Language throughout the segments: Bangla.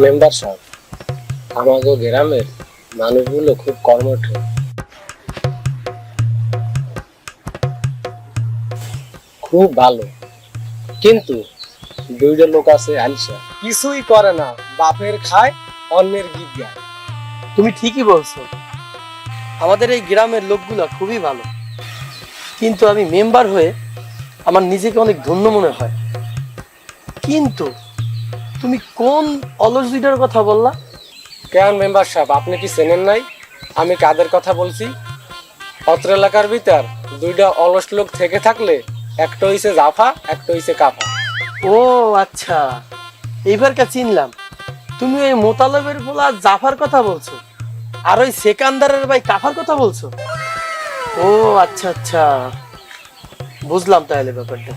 মেম্বার সাহেব আমাদের গ্রামের মানুষগুলো খুব কর্মঠ। খুব ভালো। কিন্তু দুইটা লোক আছে আলসা কিছুই করে না। বাপের খায়, অন্যের গীত গায় তুমি ঠিকই বলছো। আমাদের এই গ্রামের লোকগুলো খুবই ভালো। কিন্তু আমি মেম্বার হয়ে আমার নিজেকে অনেক ধন্য মনে হয়। কিন্তু তুমি কোন অলস দুইটার কথা বললা? কেন মেম্বার সাহেব আপনি কি চেনেন নাই? আমি কাদের কথা বলছি? অত্র এলাকার ভিতর দুইটা অলস লোক থেকে থাকলে একটা হইছে জাফা একটা হইছে কাফা। ও আচ্ছা। এইবারকে চিনলাম। তুমি ওই মোতালেবের বলা জাফার কথা বলছো। আর ওই সেকান্দারের ভাই কাফার কথা বলছো? ও আচ্ছা আচ্ছা। বুঝলাম তাহলে ব্যাপারটা।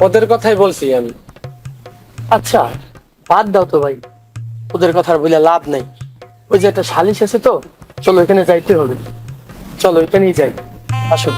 ওদের কথাই বলছি আমি। আচ্ছা বাদ দাও তো ভাই। ওদের কথা বলে লাভ নাই। ওই যে একটা সালিশ আছে তো, চলো এখানে যাইতে হবে। চলো এখানেই যাই। আসো।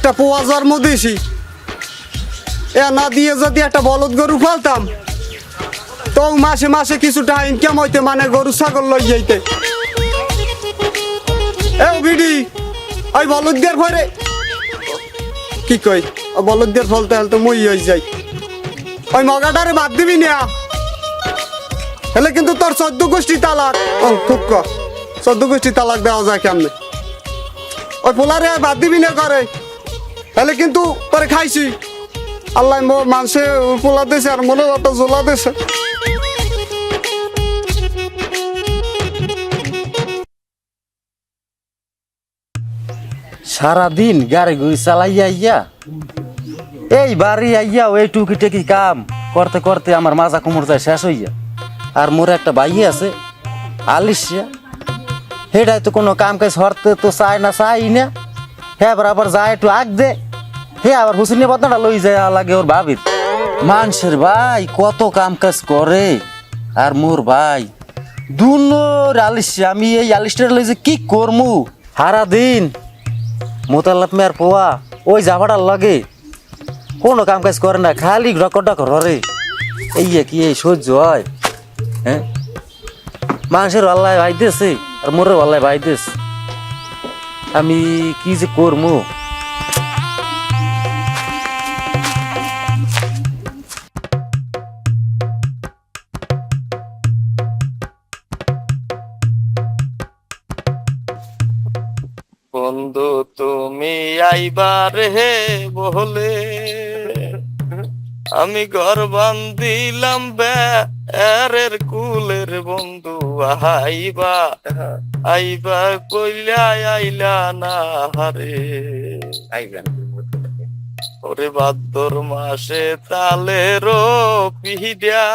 একটা পোয়া জন্ম দিয়েছি এ না দিয়ে যদি একটা বলদ গরু ফালতাম তো মাসে মাসে কিছুটা ইনকাম হইতে মানে গরু ছাগল লই যাইতে। এ বিডি ওই বলদের ভরে কি কই বলদের ফলতে হলে তো মই হয়ে যাই। ওই মগাটারে বাদ দিবি না। হলে কিন্তু তোর চোদ্দ গোষ্ঠী তালাক। ও খুব ক। চোদ্দ গোষ্ঠী তালাক দেওয়া যায় কেমনে? ওই পোলারে বাদ দিবি না করে তাহলে কিন্তু তোরে খাইছি। আল্লাহ মানুষে পোলা দিয়েছে আর মনে অত জোলা দিয়েছে সারাদিন গাড়ি গুড়ি চালাইয়া আইয়া, এই বাড়ি আইয়া ওই টুকি টেকি কাম করতে করতে আমার মাজা কোমর যায় শেষ হইয়া। আর মোর একটা ভাই আছে, আলিশিয়া। হেটাই তো কোনো কাম কাজ হরতে তো চায় না চাই না। হ্যাঁ আবার যায় একটু আগ দে। হে, আবার হুসিনে বদনাটা লই যায় লাগে ওর ভাবির। মানুষের ভাই, কত কাম কাজ করে। আর মোর ভাই, দুনোর আলিশিয়া আমি এই আলিশটার লই যে কি করমু? সারা দিন মোতাল্লাপ মেয়ার পোয়া, ওই জাভাটার লাগে। কোনো কাম কাজ করে না, খালি ডকর ডকর হরে এই কি এই সহ্য হয় হ্যাঁ? মানুষের আল্লাহ ভাইতেছে, আর মোরের আল্লাহ ভাইতেছে। আমি কি যে করব আইবার হে বলে আমি ঘর বান্ধিলাম বেরের কুলের বন্ধু আইবা আইবা কইলা আইলা না হারে। ওরে ভাদ্র মাসে তালে তালের পিডা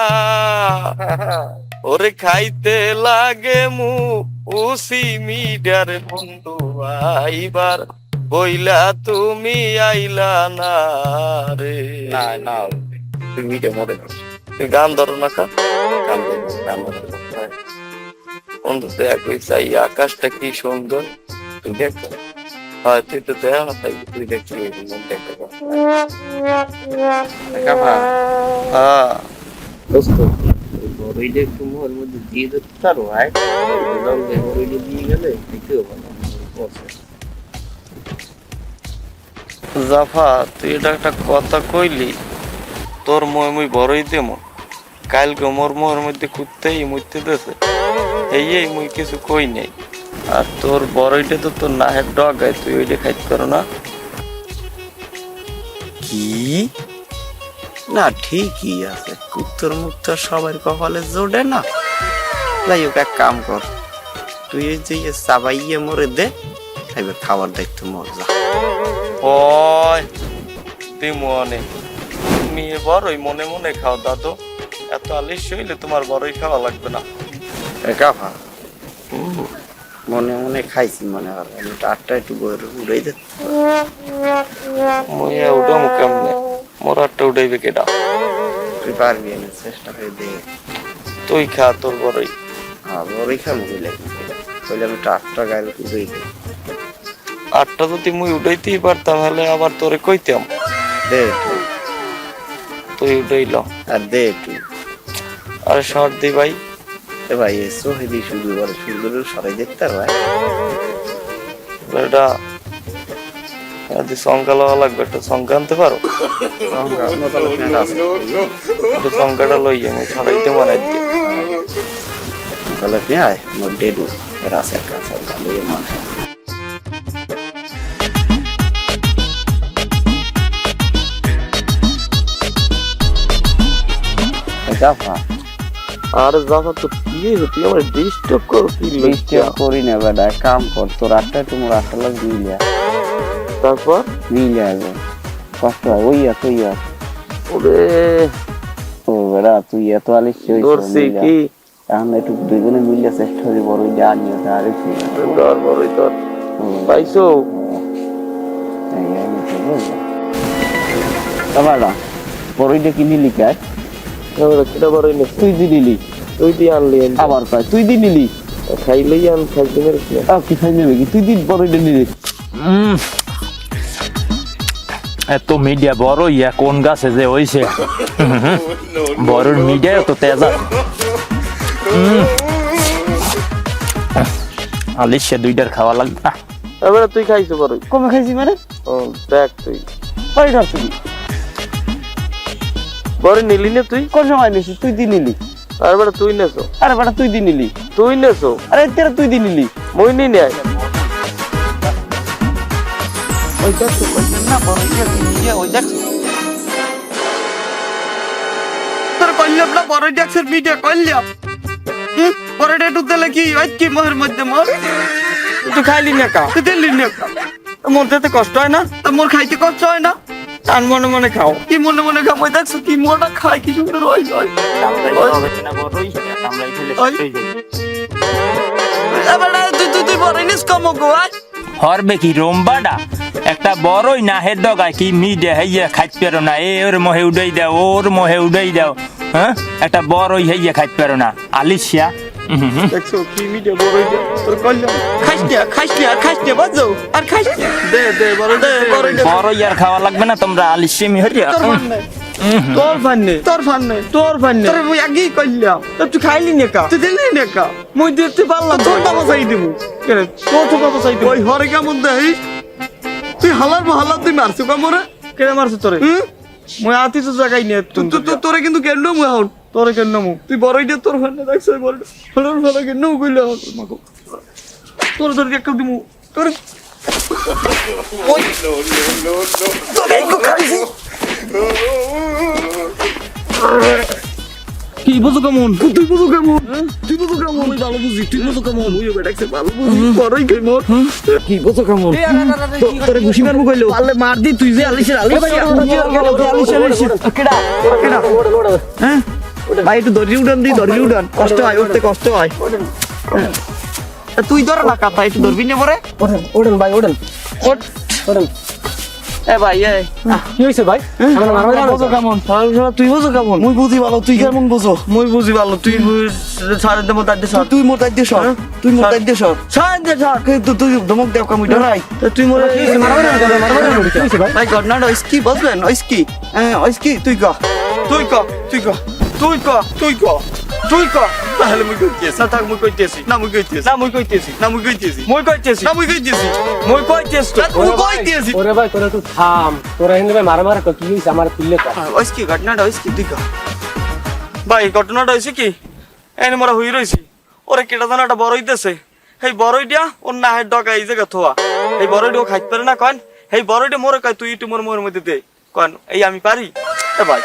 ওরে খাইতে লাগে মু উসি মিডার বন্ধু আইবার। বইলা তুমি আইলা না রে। না না তুমি মিডে মরে তুমি গান ধরো না কা? গান ধরো, গান। বন্ধু দেখ আকাশটা কি সুন্দর। দেখ হয় তুই তো দেখ না তাই তুই দেখছি মন দেখতে হ্যাঁ। দোস্ত বড়ইটা একটু মোহর মধ্যে দিয়ে দিতে পারো বড়ইটা দিয়ে গেলে দিতেও ভালো জাফা, তুই এটা একটা কথা কইলি, তোর মই মুই বড়ই দেমো। কালকে মোর মোহর মধ্যে কুত্তেই মুইতে দেছে। এই এই মুই কিছু কই নাই। আর তোর বড়ইটা তো তোর নাহের ডগায় তুই ওইটা খাইতে পারো না। কি? না, ঠিকই আছে। কুত্তর মুক্ত সবার কপালে জোড়ে না। যাই হোক, এক কাম কর। তুই যে ইয়ে চাবাইয়ে মরে দে, এবার খাবার দায়িত্ব মজা ওই তুই মনে তুমি এ বড়ই মনে মনে খাও দাদু। এত আলিশ হইলে তোমার বড়ই খাওয়া লাগবে না। কাফা। মনে মনে খাইছি মনে হয়। আমি টাটটা একটু উড়াই দে মুইয়া উঠাম কেমনে? মোরারটা উঠাইবে কেডা? তুই পারবি আমি চেষ্টা করে দে। তুই খা তোর বড়ই। হ্যাঁ বড়ই খাব বুঝলে? তাহলে আমি টাটটা গায়ে উড়াই দে। আটটা যদি মুই উঠাইতেই পারতাম হলে আবার তোরে কইতাম। দে একটু তুই উঠাইল। আর দে একটু আরে সর্দি ভাই। এ ভাই এসো হেদি করে শুরু করে সরাই দেখতে ভাই। এটা যদি সংখ্যা লওয়া লাগবে একটা সংখ্যা আনতে পারো? একটু সংখ্যাটা লই আমি দিয়ে তাহলে আপনি আয় মোর ডেডু রাসের কাছে মানে জাফা। আর জামা তো কি হয়েছে তুই আমার ডিস্টার্ব করো কি লইয়া করি না বেটা কাম কর তোর আটটা একটু মোর আটটা লাগ মিলিয়া তারপর? মিলিয়া একদম কষ্ট হয় ওই তুই আর ওরে। ও বেটা তুই এত আলিস ধরছি কি? এখন একটু দুজনে মিলিয়ে চেষ্টা করি বড় যা নিয়ে আর একটু ধর বড়ই ধর। পাইছো? বেটা বড়ইটা কিনি লিখায় কিটা বড়ই নে তুই দি নিলি তুই দিয়ে আনলি আবার কয় তুই দি নিলি খাইলেই আন খাইতে মেরেছি আহ, কি খাই নেবে কি? তুই দিন বড়ইটা নিলি এত মিডিয়া বড় ইয়া কোন গাছে যে হইছে। বড় মিডিয়া তো তেজ। আলিশে দুইটার খাওয়া লাগবে। এবারে তুই খাইছো বড়ই। কমে খাইছি মানে? ও দেখ তুই। বাড়ি ধরছি বড়ই নিলি না তুই? কোন সময় নিছি? তুই দি নিলি। আর বেটা তুই নেছো। আরে বেটা তুই দি নিলি। তুই নেছো। আরে তেরা তুই দি নিলি। মই নি তোর কইলাম না বড় ড্যাক্সের কইলাম হুম? বড় ডেটু দিলে কি ওই কি মোহের মধ্যে মোর? তুই খাইলি না কা? তুই দিলি না কা? মোর দিতে কষ্ট হয় না? তা মোর খাইতে কষ্ট হয় না? টান মনে মনে খাও। কি মনে মনে খাও? ওই দেখছ কি মোটা খাই কি সুন্দর ওই। ওই তুই তুই তুই বড় নিস কম গো হরবে কি রোমবাডা? একটা বড়ই না হে দগায় কি মিডিয়া হইয়া খাইতে পারো না? এ ওর মোহে উড়াই দাও ওর মোহে উড়াই দাও হ্যাঁ? একটা বড়ই হইয়া খাইতে পারো না। আলিশিয়া। দেখছ কি মিডিয়া বড় হইছে তোর কইলাম খাইস না খাইস না আর খাইস না বাজো আর খাইস দে দে। বড় দে। বড় দে বড়ই আর খাওয়া লাগবে না তোমরা হরিয়া তোর ফান তোর নেই। তোর ফান নেই। তোর ফান নেই। তোর মুই আগেই কইলাম। তা তুই খাইলি নে কা? তুই দিলি নে কা? মুই দিতে পারলাম তোর বাবা চাই কেন তোর তো বাবা চাই দিমু ওই হরে কেমন দেখিস তুই হালার হালার তুই মারছো কামরে কেন মারছো তোরে? মুই আতি তো জায়গায় নিয়ে তোরে কিন্তু কেন মু এখন তোরে কেন মু তুই বড়ই দে তোর ফান দেখছ বড় হলর ফালা কেন কইলা মাগো তোর তোর একটা দিমু তোর ওই তোর একটু খাইছি কি বুঝো কেমন তুই বুঝো কেমন তুই বুঝো কেমন আমি ভালো বুঝি তুই বুঝো কেমন ওই বেটাকে ভালো বুঝি বড়ই কেমন কি বুঝো কেমন তোরে ঘুষি মারবো কইলো পারলে মার দি তুই যে আলিশের আলিশ আলিশ কেডা কেডা হ্যাঁ ভাই একটু দড়ি উড়ান দি দড়ি উড়ান কষ্ট হয় উঠতে কষ্ট হয়। তুই ধর না কাতা একটু ধরবি না পরে। ওঠেন ওঠেন ভাই ওঠেন। ওঠ। ওঠেন। এ ভাই এ। কি হয়েছে ভাই? তুই বুঝো কেমন? তুই বুঝো কেমন? মুই বুঝি ভালো তুই কেমন বুঝো? মুই বুঝি ভালো তুই সারে দেবো তার দিয়ে তুই মোর তার দিয়ে সর তুই মোর তার দিয়ে সর। সার দিয়ে সর। কিন্তু তুই ধমক দেও ডরাই তুই মোর কি হয়েছে? ভাই? ভাই ঘটনাটা ওইস কি বুঝবেন ওইস কি হ্যাঁ ওইস কি তুই ক। তুই ক তুই ক। তুই ক তুই ক তুই ক তাহলে মুই কইতেছি। না থাক মুই কইতেছি। না মুই কইতেছি। না মুই কইতেছি। না মুই কইতেছি। মুই কইতেছি। না মুই কইতেছি। মুই কইতেছি তুই কইতেছি। ওরে ভাই তোরা একটু থাম। তোরা হিন্দু ভাই মারামারি কর, কি আমার ওইস ঘটনাটা ওইস কি? তুই ক ভাই ঘটনাটা হইছে কি? এনে মোরা হই রইছি। ওরে কেটা দানাটা বড় হইতেছে এই বড়ইটা ওর না হেড ডগা এই জায়গা থোয়া। এই বড়ইটা ও খাইতে পারে না কন এই বড়ইটা মোরে কয় তুই একটু মোর মোর মধ্যে দে। কন এই আমি পারি। এ ভাই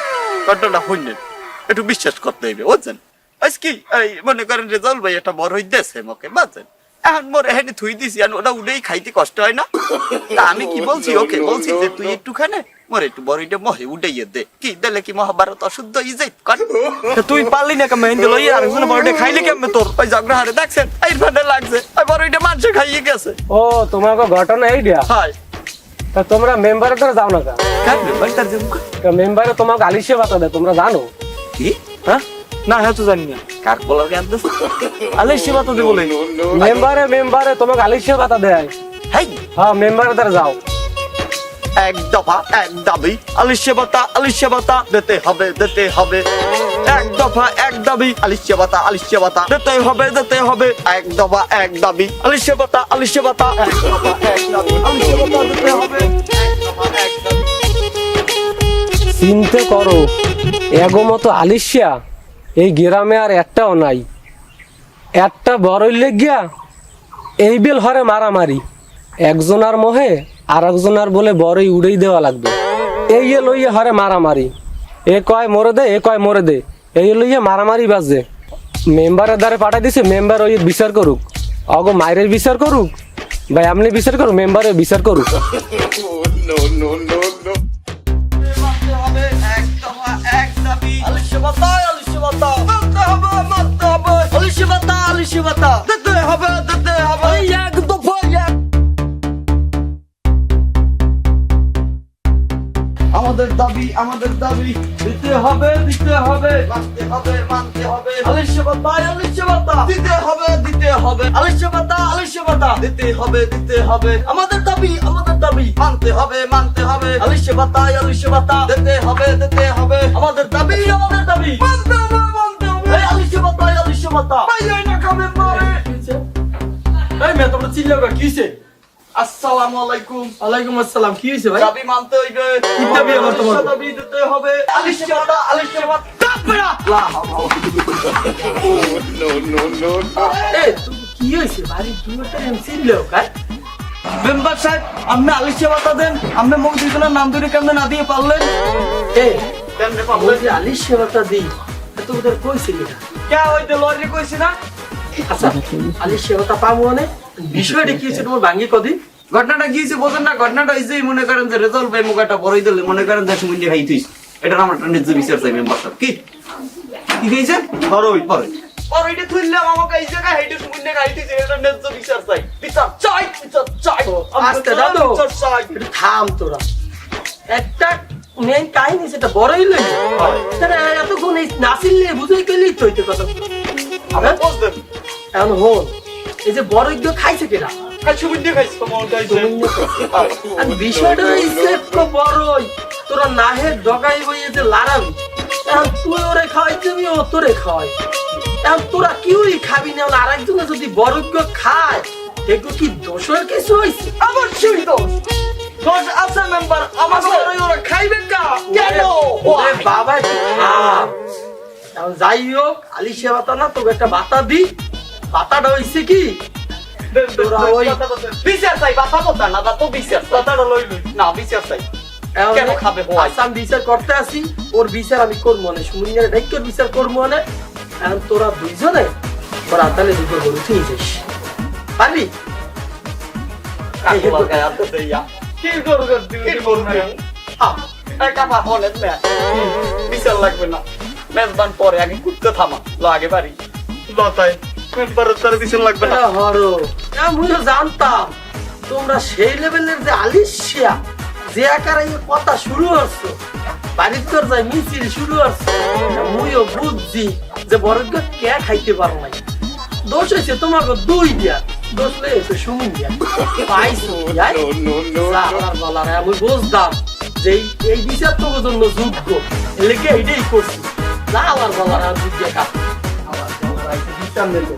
ঘটনাটা একটু বিশ্বাস করতে হইবে বুঝছেন? আজ কি এই মনে করেন রেজাল ভাই একটা বড়ই দেশে মোকে বুঝছেন? এখন মোর এখানে থুই দিছি আর ওটা উঠেই খাইতে কষ্ট হয় না? তা আমি কি বলছি? ওকে বলছি যে তুই একটুখানে মোর একটু বড়ইটা মহে উঠাইয়ে দে। কি দিলে কি মহাভারত অশুদ্ধ ই যাই তুই পারলি না কেমন? হিন্দু লইয়া আর শুনে বড়ইটা খাইলে কেমন তোর? ওই ঝগড়া হারে দেখছেন? এই লাগছে। ওই বড়ইটা মানুষে খাইয়ে গেছে। ও তোমাকে ঘটনা হাই তা তোমরা মেম্বারে ধরে যাও না যে মেম্বারে তোমাকে আলিশে বাতা দেয় তোমরা জানো? কি? হ্যাঁ? না হ্যাঁ তো জানি না। কার বলার জ্ঞান দিস আলে সেবা তো বলে। মেম্বারে মেম্বারে তোমাকে আলিশে বাতা দেয়। হাই! হ্যাঁ মেম্বারে ধরে যাও। এক দফা এক দাবি। আলিশ সেবাতা আলিশ সেবাতা দিতে হবে দিতে হবে। এক দফা এক দাবি। আলিশ সেবাতা আলিশ সেবাতা দিতে হবে দিতে হবে। এক দফা এক দাবি। আলিশ সেবাতা আলিশ সেবাতা এক দফা এক দাবি। আলিশ সেবাতা দিতে হবে। এক দফা এক দাবি। চিনতে করো। এগো মতো আলিশিয়া, এই গ্রামে আর একটাও নাই। একটা বড়ই লেগিয়া এই বেল হরে মারামারি। একজনার মোহে আর একজনার বলে বড়ই উড়েই দেওয়া লাগবে। এই লইয়ে হরে মারামারি। এ কয় মরে দে, এ কয় মরে দে। এই লইয়ে মারামারি বাজে। মেম্বারের দ্বারে পাঠাই দিছে, মেম্বার ওই বিচার করুক। অগো মায়ের বিচার করুক ভাই আপনি বিচার করুক মেম্বারে বিচার করুক। দাবি আলিশ সেবাতা আলিশ সেবাতা মারতে হবে মারতে হবে। আলিশ সেবাতা আলিশ সেবাতা দিতে হবে দিতে হবে। এক দফা এক। আমাদের দাবি আমাদের দাবি। দিতে হবে দিতে হবে। মানতে হবে মানতে হবে। আলিশ সেবাতা দিতে হবে দিতে হবে। আলিশ সেবাতা আলিশ সেবাতা দিতে হবে দিতে হবে। আমাদের দাবি আমাদের দাবি মানতে হবে মানতে হবে। আলিশ সেবাতা আলিশ সেবাতা দিতে হবে দিতে হবে। আমাদের দাবি আমাদের দাবি মানতে হবে মানতে হবে। এই আলিশ সেবাতা আলিশ সেবাতা ভাই না খাবে মারে এই মেয়ে তোমরা চিল্লাও? কি হয়েছে আসসালামু আলাইকুম। ওয়ালাইকুম আসসালাম কি হয়েছে ভাই? দাবি মানতে হইবে। কি দাবি আবার তোমার? দাবি দিতে হবে। আলিশ সেবাতা আলিশ তাপরা লা এই তুমি কি হয়েছে বাড়ির দুটো এম চিল্লাও কার? মেম্বার সাহেব আপনি আলিশ সেবাতা দেন আপনি মুখ দুজনের নাম ধরে কেমনে না দিয়ে পারলেন? এই কেমনে ওই যে আলিশ সেবাটা দিই। এত ওদের কইছে কিনা কে হইতে লরি কইছি না? আচ্ছা আলিশ সেবাটা পাবো মানে? বিষয়টা কি হয়েছে তোমার ভাঙ্গি কদিন ঘটনাটা কি হয়েছে বোঝেন না ঘটনাটা হয়েছে মনে করেন যে রেজাল্ট ভাই মুখাটা বড়ই দিলে মনে করেন যে সুমিন্দি খাই তুই এটা আমার ন্যায্য বিচার চাই মেম্বার সাহেব। কি? কি হয়েছে? বড়ই বড়ই বড়ইটা তুললাম আমাকে এই জায়গায় এটা ন্যায্য বিচার চাই। বিচার চাই বিচার চাই। আস্তে দাদু। বিচার চাই। থাম তোরা। একটা মেন কাহিনী সেটা বড়ই লই তারা এতক্ষণ এই নাসিল বুঝে গেলেই তো হইতে কথা। আমি বুঝলাম এখন হন এই যে বড় খাইছে কেনা আর বিষয়টা হইছে বড়ই। তোরা নাহে ডগাই বইয়ে যে লারাবি এখন তুই ওরে খাওয়াইতে তুমি ও তোরে খাওয়াই। তোরা কিউই খাবি না আর একজনে যদি বড় ইজ্ঞ খায় এগুলো কি দোষের কিছু হইছে। অবশ্যই দোষ। দোষ আছে মেম্বার। আমার ওরা খাইবেন কা? কেন? ওরে বাবা একটু থাম। এখন যাই হোক আলি বাতা না তোকে একটা বাতা দি। বাতাটা হইছে কি? তোরা ওই বিচার চাই বাতা বলতা না তো বিচার। কথাটা লই লই। না বিচার চাই। কেন খাবে? ও? আমি বিচার করতে আসি। ওর বিচার আমি করব না সুমিনের ডাইকের বিচার করব না। এখন তোরা দুইজনে তোরা আদালে দুটো গরু যাস। পারবি? কি কি হ্যাঁ কাপা হলে বিচার লাগবে না। মেজবান পরে আগে কুত্তে থামা লো আগে বাড়ি। লতাই মেম্বারের তার বিচার লাগবে না। হরো আমিও জানতাম তোমরা সেই লেভেলের যে আলিশিয়া যে আকারে এই কথা শুরু হচ্ছে বাড়ির তোর যাই মিছিল শুরু হচ্ছে মুইও বুঝছি। যে বরজ্ঞ কে খাইতে পারো নাই? দোষ হয়েছে তোমাকে দুই দিয়া। দোষ লেগেছে সুমিন দিয়া। পাইছো আমি বুঝতাম যে এই- এই বিচার তো জন্য যোগ্য। এলাকে এইটাই করছি। লালার বালার আর বুঝিয়ে কাপ আমার বালার বিচার নেবে।